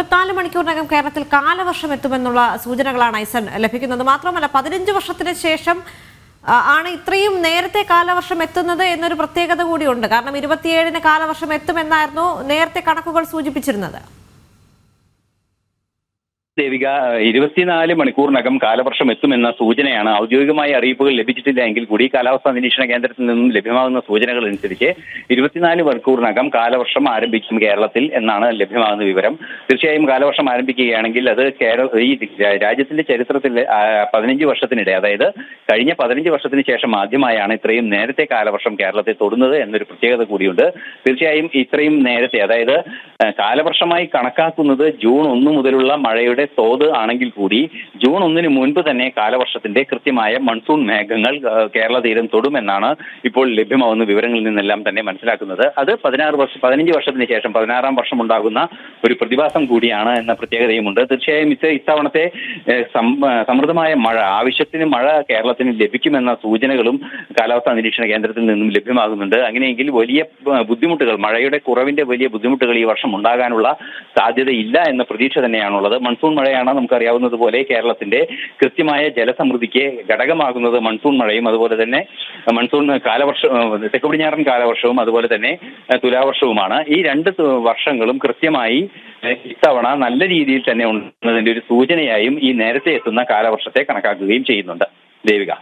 ഇരുപത്തിനാല് മണിക്കൂറിനകം കേരളത്തിൽ കാലവർഷം എത്തുമെന്നുള്ള സൂചനകളാണ് ഐസൺ ലഭിക്കുന്നത്. മാത്രമല്ല പതിനഞ്ച് വർഷത്തിന് ശേഷം ആണ് ഇത്രയും നേരത്തെ കാലവർഷം എത്തുന്നത് എന്നൊരു പ്രത്യേകത കൂടിയുണ്ട്. കാരണം ഇരുപത്തിയേഴിന് കാലവർഷം എത്തുമെന്നായിരുന്നു നേരത്തെ കണക്കുകൾ സൂചിപ്പിച്ചിരുന്നത്. ദേവിക ഇരുപത്തിനാല് മണിക്കൂറിനകം കാലവർഷം എത്തുമെന്ന സൂചനയാണ് ഔദ്യോഗികമായ അറിയിപ്പുകൾ ലഭിച്ചിട്ടില്ല എങ്കിൽ കൂടി കാലാവസ്ഥാ നിരീക്ഷണ കേന്ദ്രത്തിൽ നിന്നും ലഭ്യമാകുന്ന സൂചനകൾ അനുസരിച്ച് ഇരുപത്തിനാല് മണിക്കൂറിനകം കാലവർഷം ആരംഭിക്കും കേരളത്തിൽ എന്നാണ് ലഭ്യമാകുന്ന വിവരം. തീർച്ചയായും കാലവർഷം ആരംഭിക്കുകയാണെങ്കിൽ അത് കേരള ഈ രാജ്യത്തിന്റെ ചരിത്രത്തിൽ പതിനഞ്ച് വർഷത്തിനിടെ അതായത് കഴിഞ്ഞ പതിനഞ്ച് വർഷത്തിന് ശേഷം ആദ്യമായാണ് ഇത്രയും നേരത്തെ കാലവർഷം കേരളത്തെ തൊടുന്നത് എന്നൊരു പ്രത്യേകത കൂടിയുണ്ട്. തീർച്ചയായും ഇത്രയും നേരത്തെ അതായത് കാലവർഷമായി കണക്കാക്കുന്നത് ജൂൺ ഒന്ന് മുതലുള്ള മഴയുടെ തോത് ആണെങ്കിൽ കൂടി ജൂൺ ഒന്നിന് മുൻപ് തന്നെ കാലവർഷത്തിന്റെ കൃത്യമായ മൺസൂൺ മേഘങ്ങൾ കേരള തീരം തൊടുമെന്നാണ് ഇപ്പോൾ ലഭ്യമാവുന്ന വിവരങ്ങളിൽ നിന്നെല്ലാം തന്നെ മനസ്സിലാക്കുന്നത്. അത് പതിനാറ് വർഷം പതിനഞ്ച് വർഷത്തിന് ശേഷം പതിനാറാം വർഷം ഉണ്ടാകുന്ന ഒരു പ്രതിഭാസം കൂടിയാണ് എന്ന പ്രത്യേകതയുമുണ്ട്. തീർച്ചയായും ഇത് ഇത്തവണത്തെ സമൃദ്ധമായ മഴ ആവശ്യത്തിന് മഴ കേരളത്തിന് ലഭിക്കുമെന്ന സൂചനകളും കാലാവസ്ഥാ നിരീക്ഷണ കേന്ദ്രത്തിൽ നിന്നും ലഭ്യമാകുന്നുണ്ട്. അങ്ങനെയെങ്കിൽ വലിയ ബുദ്ധിമുട്ടുകൾ മഴയുടെ കുറവിന്റെ വലിയ ബുദ്ധിമുട്ടുകൾ ഈ വർഷം ഉണ്ടാകാനുള്ള സാധ്യതയില്ല എന്ന പ്രതീക്ഷ തന്നെയാണുള്ളത്. മൺസൂൺ മഴയാണ് നമുക്കറിയാവുന്നത് പോലെ കേരളത്തിന്റെ കൃത്യമായ ജലസമൃദ്ധിക്ക് ഘടകമാകുന്നത് മൺസൂൺ മഴയും അതുപോലെ തന്നെ മൺസൂൺ കാലവർഷ തെക്ക് പടിഞ്ഞാറൻ കാലവർഷവും അതുപോലെ തന്നെ തുലാവർഷവുമാണ്. ഈ രണ്ട് വർഷങ്ങളും കൃത്യമായി ഇത്തവണ നല്ല രീതിയിൽ തന്നെ ഉണ്ടെന്നതിന്റെ ഒരു സൂചനയായും ഈ നേരത്തെ എത്തുന്ന കാലവർഷത്തെ കണക്കാക്കുകയും ചെയ്യുന്നുണ്ട്. ദേവിക.